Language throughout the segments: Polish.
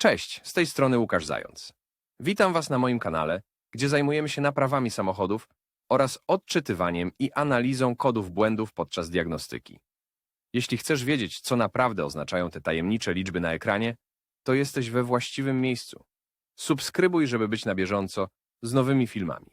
Cześć, z tej strony Łukasz Zając. Witam Was na moim kanale, gdzie zajmujemy się naprawami samochodów oraz odczytywaniem i analizą kodów błędów podczas diagnostyki. Jeśli chcesz wiedzieć, co naprawdę oznaczają te tajemnicze liczby na ekranie, to jesteś we właściwym miejscu. Subskrybuj, żeby być na bieżąco z nowymi filmami.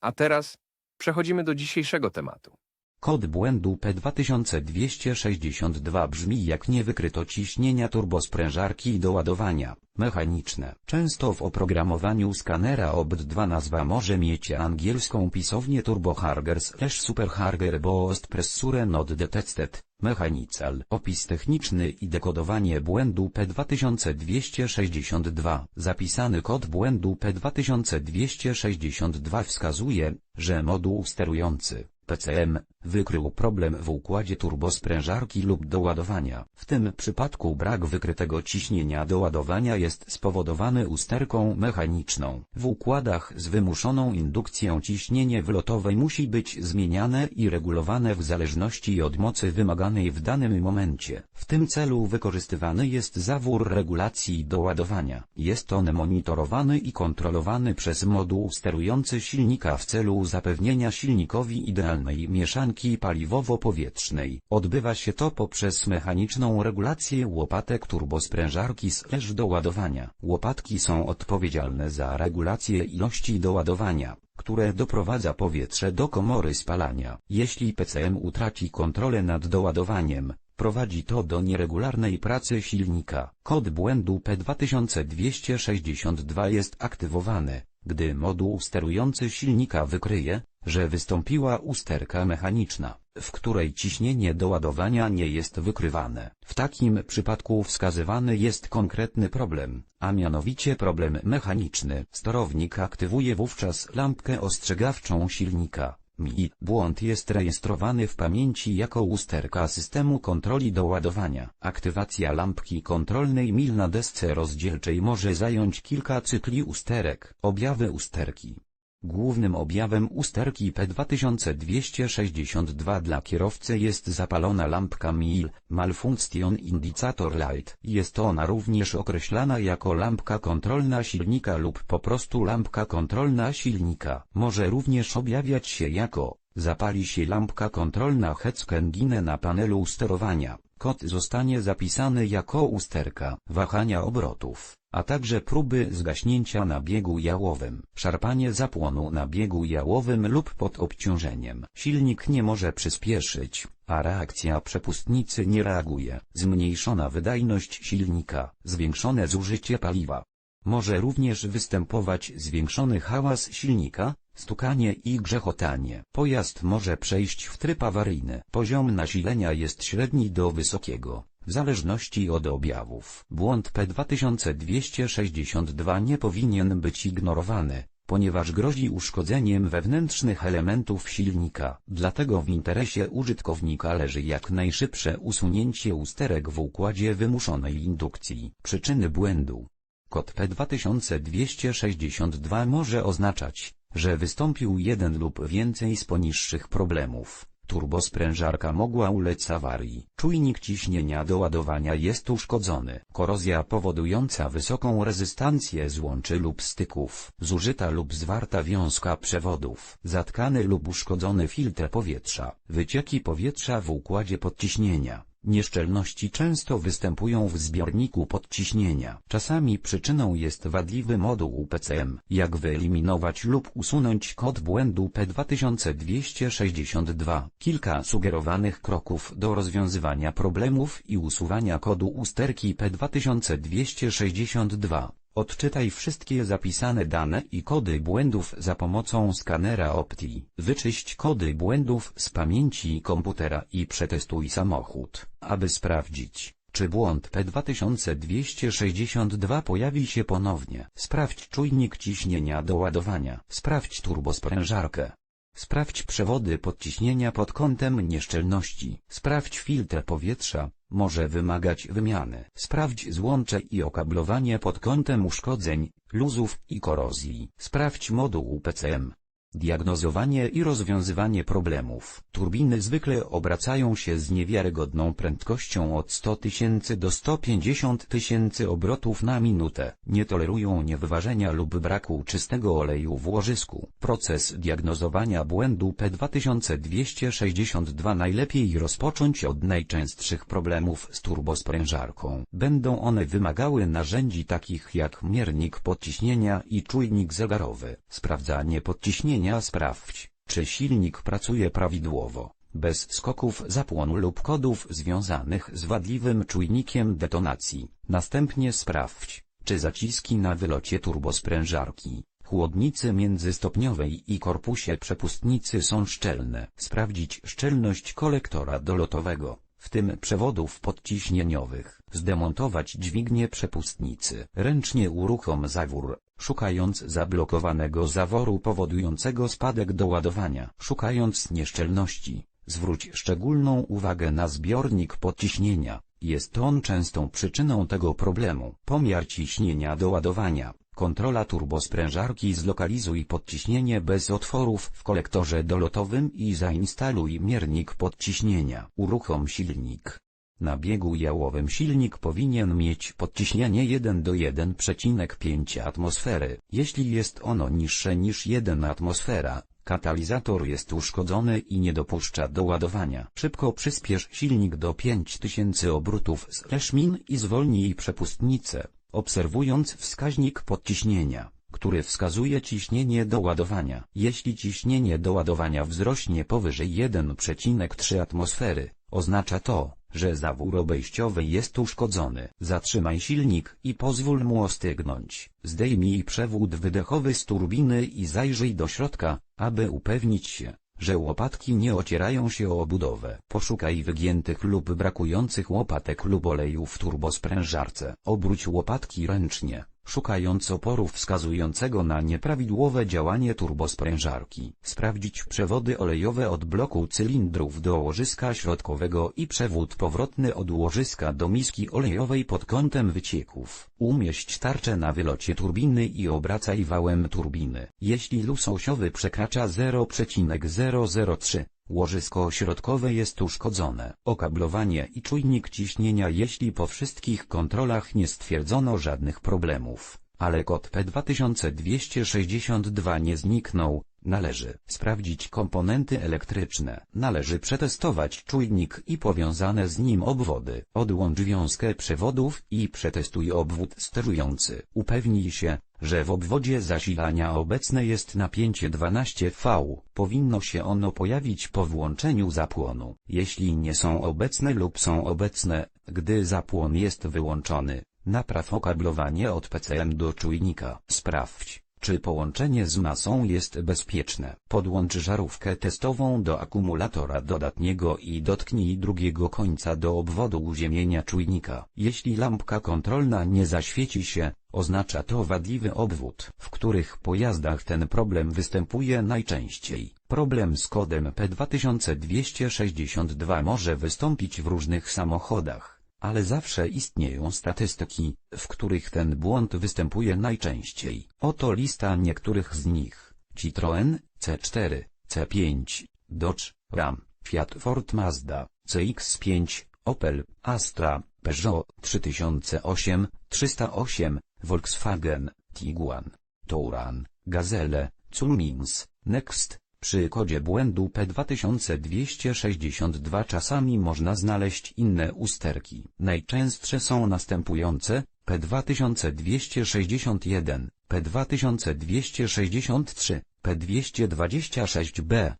A teraz przechodzimy do dzisiejszego tematu. Kod błędu P2262 brzmi jak nie wykryto ciśnienia turbosprężarki do ładowania, mechaniczne. Często w oprogramowaniu skanera OBD2 nazwa może mieć angielską pisownię turboharger slash superharger boost pressure not detected, mechanical. Opis techniczny i dekodowanie błędu P2262. Zapisany kod błędu P2262 wskazuje, że moduł sterujący PCM, wykrył problem w układzie turbosprężarki lub doładowania. W tym przypadku brak wykrytego ciśnienia doładowania jest spowodowany usterką mechaniczną. W układach z wymuszoną indukcją ciśnienie wlotowe musi być zmieniane i regulowane w zależności od mocy wymaganej w danym momencie. W tym celu wykorzystywany jest zawór regulacji doładowania. Jest on monitorowany i kontrolowany przez moduł sterujący silnika w celu zapewnienia silnikowi idealnej mieszanki paliwowo-powietrznej. Odbywa się to poprzez mechaniczną regulację łopatek turbosprężarki slash doładowania. Łopatki są odpowiedzialne za regulację ilości doładowania które doprowadza powietrze do komory spalania. Jeśli PCM utraci kontrolę nad doładowaniem, prowadzi to do nieregularnej pracy silnika. Kod błędu P2262 jest aktywowany, gdy moduł sterujący silnika wykryje, że wystąpiła usterka mechaniczna, w której ciśnienie doładowania nie jest wykrywane. W takim przypadku wskazywany jest konkretny problem, a mianowicie problem mechaniczny. Sterownik aktywuje wówczas lampkę ostrzegawczą silnika. MI. Błąd jest rejestrowany w pamięci jako usterka systemu kontroli doładowania. Aktywacja lampki kontrolnej MIL na desce rozdzielczej może zająć kilka cykli usterek. Objawy usterki. Głównym objawem usterki P2262 dla kierowcy jest zapalona lampka MIL, Malfunction Indicator Light. Jest ona również określana jako lampka kontrolna silnika lub po prostu lampka kontrolna silnika. Może również objawiać się jako zapali się lampka kontrolna Hetzkengine na panelu sterowania. Kod zostanie zapisany jako usterka wahania obrotów, a także próby zgaśnięcia na biegu jałowym, szarpanie zapłonu na biegu jałowym lub pod obciążeniem. Silnik nie może przyspieszyć, a reakcja przepustnicy nie reaguje. Zmniejszona wydajność silnika, zwiększone zużycie paliwa. Może również występować zwiększony hałas silnika, stukanie i grzechotanie. Pojazd może przejść w tryb awaryjny. Poziom nasilenia jest średni do wysokiego, w zależności od objawów. Błąd P2262 nie powinien być ignorowany, ponieważ grozi uszkodzeniem wewnętrznych elementów silnika. Dlatego w interesie użytkownika leży jak najszybsze usunięcie usterek w układzie wymuszonej indukcji. Przyczyny błędu Kod P2262 może oznaczać, że wystąpił jeden lub więcej z poniższych problemów. Turbosprężarka mogła ulec awarii. Czujnik ciśnienia do ładowania jest uszkodzony. Korozja powodująca wysoką rezystancję złączy lub styków. Zużyta lub zwarta wiązka przewodów. Zatkany lub uszkodzony filtr powietrza. Wycieki powietrza w układzie podciśnienia. Nieszczelności często występują w zbiorniku podciśnienia. Czasami przyczyną jest wadliwy moduł PCM. Jak wyeliminować lub usunąć kod błędu P2262? Kilka sugerowanych kroków do rozwiązywania problemów i usuwania kodu usterki P2262. Odczytaj wszystkie zapisane dane i kody błędów za pomocą skanera Opti. Wyczyść kody błędów z pamięci komputera i przetestuj samochód, aby sprawdzić, czy błąd P2262 pojawi się ponownie. Sprawdź czujnik ciśnienia do ładowania. Sprawdź turbosprężarkę. Sprawdź przewody podciśnienia pod kątem nieszczelności. Sprawdź filtr powietrza, może wymagać wymiany. Sprawdź złącze i okablowanie pod kątem uszkodzeń, luzów i korozji. Sprawdź moduł PCM. Diagnozowanie i rozwiązywanie problemów. Turbiny zwykle obracają się z niewiarygodną prędkością od 100 tysięcy do 150 tysięcy obrotów na minutę. Nie tolerują niewyważenia lub braku czystego oleju w łożysku. Proces diagnozowania błędu P2262 najlepiej rozpocząć od najczęstszych problemów z turbosprężarką. Będą one wymagały narzędzi takich jak miernik podciśnienia i czujnik zegarowy. Sprawdzanie podciśnienia sprawdź, czy silnik pracuje prawidłowo, bez skoków zapłonu lub kodów związanych z wadliwym czujnikiem detonacji. Następnie sprawdź, czy zaciski na wylocie turbosprężarki, chłodnicy międzystopniowej i korpusie przepustnicy są szczelne. Sprawdzić szczelność kolektora dolotowego, w tym przewodów podciśnieniowych. Zdemontować dźwignię przepustnicy. Ręcznie uruchom zawór, szukając zablokowanego zaworu powodującego spadek doładowania. Szukając nieszczelności, zwróć szczególną uwagę na zbiornik podciśnienia. Jest on częstą przyczyną tego problemu. Pomiar ciśnienia doładowania. Kontrola turbosprężarki zlokalizuj podciśnienie bez otworów w kolektorze dolotowym i zainstaluj miernik podciśnienia. Uruchom silnik. Na biegu jałowym silnik powinien mieć podciśnienie 1 do 1,5 atmosfery. Jeśli jest ono niższe niż 1 atmosfera, katalizator jest uszkodzony i nie dopuszcza do ładowania. Szybko przyspiesz silnik do 5000 obrotów z min i zwolnij przepustnicę, obserwując wskaźnik podciśnienia który wskazuje ciśnienie do ładowania. Jeśli ciśnienie do ładowania wzrośnie powyżej 1,3 atmosfery, oznacza to, że zawór obejściowy jest uszkodzony. Zatrzymaj silnik i pozwól mu ostygnąć. Zdejmij przewód wydechowy z turbiny i zajrzyj do środka, aby upewnić się, że łopatki nie ocierają się o obudowę. Poszukaj wygiętych lub brakujących łopatek lub oleju w turbosprężarce. Obróć łopatki ręcznie, szukając oporu wskazującego na nieprawidłowe działanie turbosprężarki. Sprawdzić przewody olejowe od bloku cylindrów do łożyska środkowego i przewód powrotny od łożyska do miski olejowej pod kątem wycieków. Umieść tarczę na wylocie turbiny i obracaj wałem turbiny. Jeśli luz osiowy przekracza 0,003, Łożysko środkowe jest uszkodzone. Okablowanie i czujnik ciśnienia Jeśli po wszystkich kontrolach nie stwierdzono żadnych problemów, ale kod P2262 nie zniknął, należy sprawdzić komponenty elektryczne. Należy przetestować czujnik i powiązane z nim obwody. Odłącz wiązkę przewodów i przetestuj obwód sterujący. Upewnij się, że w obwodzie zasilania obecne jest napięcie 12V. Powinno się ono pojawić po włączeniu zapłonu. Jeśli nie są obecne lub są obecne, gdy zapłon jest wyłączony, napraw okablowanie od PCM do czujnika. Sprawdź, czy połączenie z masą jest bezpieczne. Podłącz żarówkę testową do akumulatora dodatniego i dotknij drugiego końca do obwodu uziemienia czujnika. Jeśli lampka kontrolna nie zaświeci się, oznacza to wadliwy obwód. W których pojazdach ten problem występuje najczęściej? Problem z kodem P2262 może wystąpić w różnych samochodach ale zawsze istnieją statystyki, w których ten błąd występuje najczęściej. Oto lista niektórych z nich. Citroen, C4, C5, Dodge, Ram, Fiat Ford Mazda, CX5, Opel, Astra, Peugeot 3008, 308, Volkswagen, Tiguan, Touran, Gazelle, Cummins, Next, przy kodzie błędu P2262 czasami można znaleźć inne usterki. Najczęstsze są następujące, P2261, P2263, P226B,